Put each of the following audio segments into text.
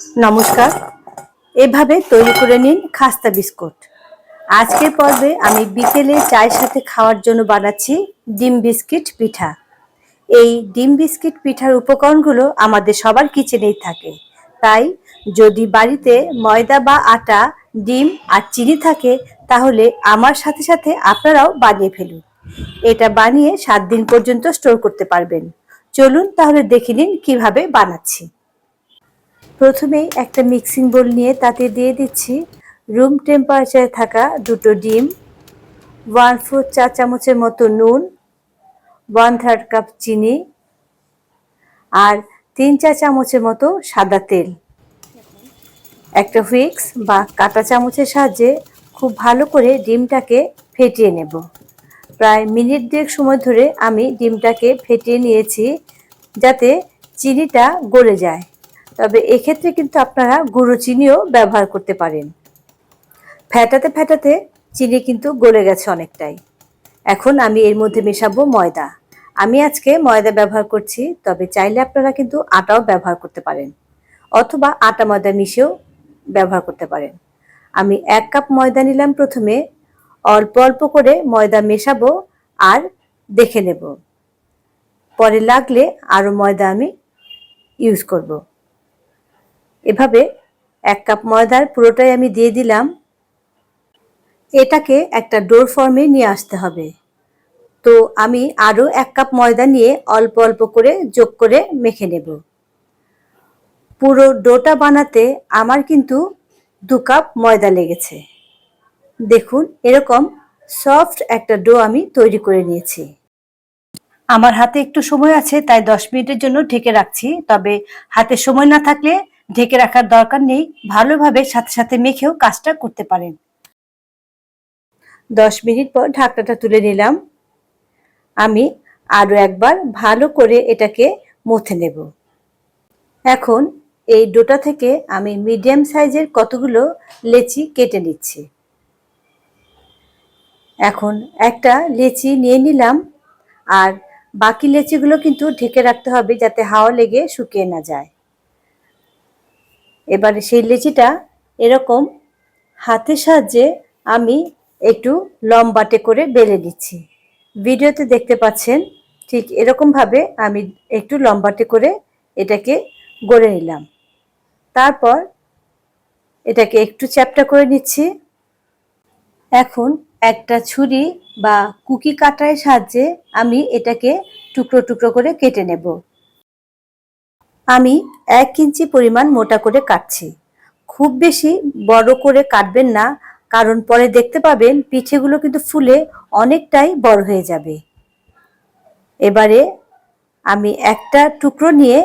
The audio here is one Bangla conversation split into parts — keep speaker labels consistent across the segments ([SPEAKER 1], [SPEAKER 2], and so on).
[SPEAKER 1] নমস্কার। এভাবে তৈরি করে নিন খাস্তা বিস্কুট। আজকের পর্বে আমি বিকেলে চায়ের সাথে খাওয়ার জন্য বানাচ্ছি ডিম বিস্কিট পিঠা। এই ডিম বিস্কিট পিঠার উপকরণগুলো আমাদের সবার কিচেনেই থাকে। তাই যদি বাড়িতে ময়দা বা আটা, ডিম আর চিনি থাকে, তাহলে আমার সাথে সাথে আপনারাও বানিয়ে ফেলুন। এটা বানিয়ে সাত দিন পর্যন্ত স্টোর করতে পারবেন। চলুন তাহলে দেখে নিন কীভাবে বানাচ্ছি। প্রথমেই একটা মিক্সিং বোল নিয়ে তাতে দিয়ে দিচ্ছি রুম টেম্পারেচারে থাকা দুটো ডিম ওয়ান ফোর চা চামচের মতো নুন ওয়ান থার্ড কাপ চিনি আর তিন চা চামচের মতো সাদা তেল। একটা হুইক্স বা কাটা চামচের সাহায্যে খুব ভালো করে ডিমটাকে ফেটিয়ে নেব। প্রায় মিনিট দেড় সময় ধরে আমি ডিমটাকে ফেটিয়ে নিয়েছি যাতে চিনিটা গলে যায়। তবে এক্ষেত্রে কিন্তু আপনারা গুঁড়ো চিনিও ব্যবহার করতে পারেন। ফ্যাটাতে ফ্যাটাতে চিনি কিন্তু গলে গেছে অনেকটাই। এখন আমি এর মধ্যে মেশাবো ময়দা। আমি আজকে ময়দা ব্যবহার করছি, তবে চাইলে আপনারা কিন্তু আটাও ব্যবহার করতে পারেন। অথবা আটা ময়দা মিশেও ব্যবহার করতে পারেন। আমি এক কাপ ময়দা নিলাম প্রথমে, অল্প অল্প করে ময়দা মেশাবো আর দেখে নেব। পরে লাগলে আরও ময়দা আমি ইউজ করব। এভাবে এক কাপ ময়দার পুরোটাই আমি দিয়ে দিলাম। এটাকে একটা ডোর ফর্মে নিয়ে আসতে হবে। তো আমি আরও এক কাপ ময়দা নিয়ে অল্প অল্প করে যোগ করে মেখে নেব। পুরো ডোটা বানাতে আমার কিন্তু দু কাপ ময়দা লেগেছে। দেখুন, এরকম সফট একটা ডো আমি তৈরি করে নিয়েছি। আমার হাতে একটু সময় আছে, তাই দশ মিনিটের জন্য ঢেকে রাখছি। তবে হাতে সময় না থাকলে ঢেকে রাখার দরকার নেই, ভালোভাবে সাথে সাথে মেখেও কাজটা করতে পারেন। দশ মিনিট পর ঢাকনাটা তুলে নিলাম। আমি আরও একবার ভালো করে এটাকে মথে নেব। এখন এই ডোটা থেকে আমি মিডিয়াম সাইজের কতগুলো লেচি কেটে নিচ্ছি। এখন একটা লেচি নিয়ে নিলাম, আর বাকি লেচিগুলো কিন্তু ঢেকে রাখতে হবে যাতে হাওয়া লেগে শুকিয়ে না যায়। এবারে সেই লেচিটা এরকম হাতের সাহায্যে আমি একটু লম্বাটে করে বেলে নিচ্ছি। ভিডিওতে দেখতে পাচ্ছেন ঠিক এরকমভাবে আমি একটু লম্বাটে করে এটাকে গড়ে নিলাম। তারপর এটাকে একটু চ্যাপটা করে নিচ্ছি। এখন একটা ছুরি বা কুকি কাটার সাহায্যে আমি এটাকে টুকরো টুকরো করে কেটে নেব। আমি এক ইঞ্চি পরিমাণ মোটা করে কাটছি। খুব বেশি বড় করে কাটবেন না, কারণ পরে দেখতে পাবেন পিঠেগুলো কিন্তু ফুলে অনেকটাই বড় হয়ে যাবে। এবারে আমি একটা টুকরো নিয়ে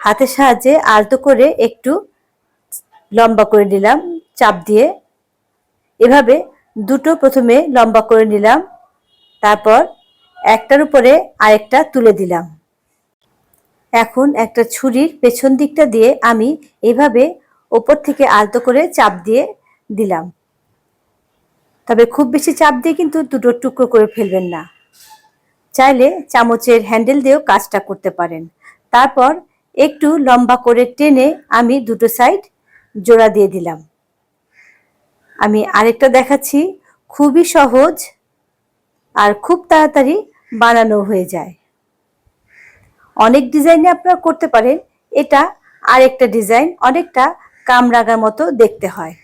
[SPEAKER 1] হাতের সাহায্যে আলতো করে একটু লম্বা করে নিলাম, চাপ দিয়ে। এভাবে দুটো প্রথমে লম্বা করে নিলাম, তারপর একটার উপরে আরেকটা তুলে দিলাম। এখন একটা ছুরির পেছন দিকটা দিয়ে আমি এভাবে ওপর থেকে আলতো করে চাপ দিয়ে দিলাম। তবে খুব বেশি চাপ দিয়ে কিন্তু দুটো টুকরো করে ফেলবেন না। চাইলে চামচের হ্যান্ডেল দিয়েও কাজটা করতে পারেন। তারপর একটু লম্বা করে টেনে আমি দুটো সাইড জোড়া দিয়ে দিলাম। আমি আরেকটা দেখাচ্ছি। খুবই সহজ আর খুব তাড়াতাড়ি বানানো হয়ে যায়। অনেক ডিজাইনে আপনারা করতে পারেন। এটা আরেকটা ডিজাইন অনেকটা কামরাগার মতো দেখতে হয়।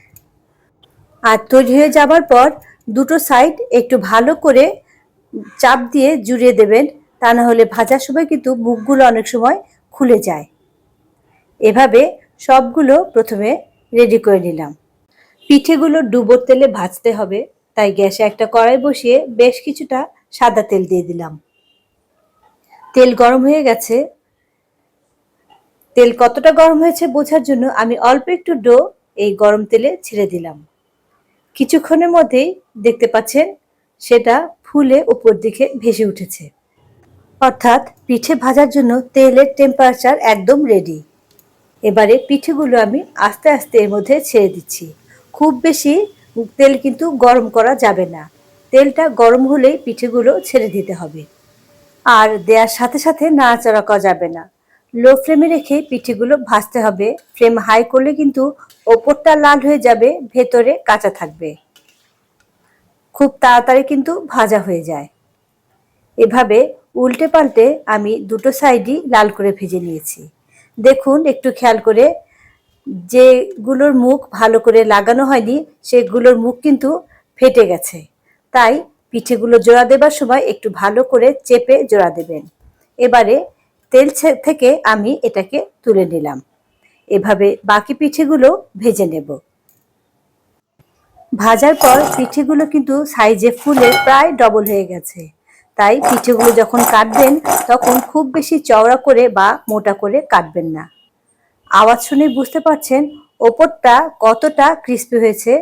[SPEAKER 1] আর তৈরি হয়ে যাবার পর দুটো সাইড একটু ভালো করে চাপ দিয়ে জুড়িয়ে দেবেন, তা না হলে ভাজার সময় কিন্তু মুখগুলো অনেক সময় খুলে যায়। এভাবে সবগুলো প্রথমে রেডি করে নিলাম। পিঠেগুলো ডুবোর তেলে ভাজতে হবে, তাই গ্যাসে একটা কড়াই বসিয়ে বেশ কিছুটা সাদা তেল দিয়ে দিলাম। তেল গরম হয়ে গেছে। তেল কতটা গরম হয়েছে বোঝার জন্য আমি অল্প একটু ডো এই গরম তেলে ছেড়ে দিলাম। কিছুক্ষণের মধ্যেই দেখতে পাচ্ছেন সেটা ফুলে উপর দিকে ভেসে উঠেছে। অর্থাৎ পিঠে ভাজার জন্য তেলের টেম্পারেচার একদম রেডি এবারে পিঠেগুলো আমি আস্তে আস্তে এর মধ্যে ছেড়ে দিচ্ছি। খুব বেশি তেল কিন্তু গরম করা যাবে না। তেলটা গরম হলেই পিঠেগুলো ছেড়ে দিতে হবে। আর দেওয়ার সাথে সাথে নাড়াচাড়া করা যাবে না। লো ফ্লেমে রেখে পিঠেগুলো ভাজতে হবে। ফ্লেম হাই করলে কিন্তু ওপরটা লাল হয়ে যাবে, ভেতরে কাঁচা থাকবে। খুব তাড়াতাড়ি কিন্তু ভাজা হয়ে যায়। এভাবে উল্টে পাল্টে আমি দুটো সাইডই লাল করে ভেজে নিয়েছি। দেখুন, একটু খেয়াল করে। যেগুলোর মুখ ভালো করে লাগানো হয়নি, সেগুলোর মুখ কিন্তু ফেটে গেছে। তাই পিঠেগুলো জোড়া দেবার সময় একটু ভালো করে চেপে জোড়া দেবেন। এবারে তেল থেকে আমি এটাকে তুলে নিলাম। এভাবে বাকি পিঠেগুলো ভেজে নেব। ভাজার পর পিঠেগুলো কিন্তু সাইজে ফুলে প্রায় ডবল হয়ে গেছে। তাই পিঠেগুলো যখন কাটবেন, তখন খুব বেশি চওড়া করে বা মোটা করে কাটবেন না। আওয়াজ শুনে বুঝতে পারছেন ওপরটা কতটা ক্রিস্পি হয়েছে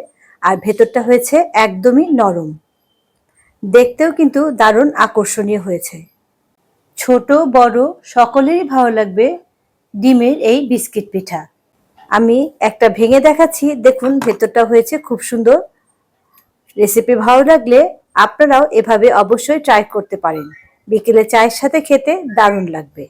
[SPEAKER 1] আর ভেতরটা হয়েছে একদমই নরম। দেখতেও কিন্তু দারুণ আকর্ষণীয় হয়েছে। ছোট, বড়, সকলেরই ভালো লাগবে ডিমের এই বিস্কিট পিঠা। আমি একটা ভেঙে দেখাচ্ছি। দেখুন, ভেতরটা হয়েছে খুব সুন্দর। রেসিপি ভালো লাগলে আপনারাও এভাবে অবশ্যই ট্রাই করতে পারেন। বিকেলে চায়ের সাথে খেতে দারুণ লাগবে।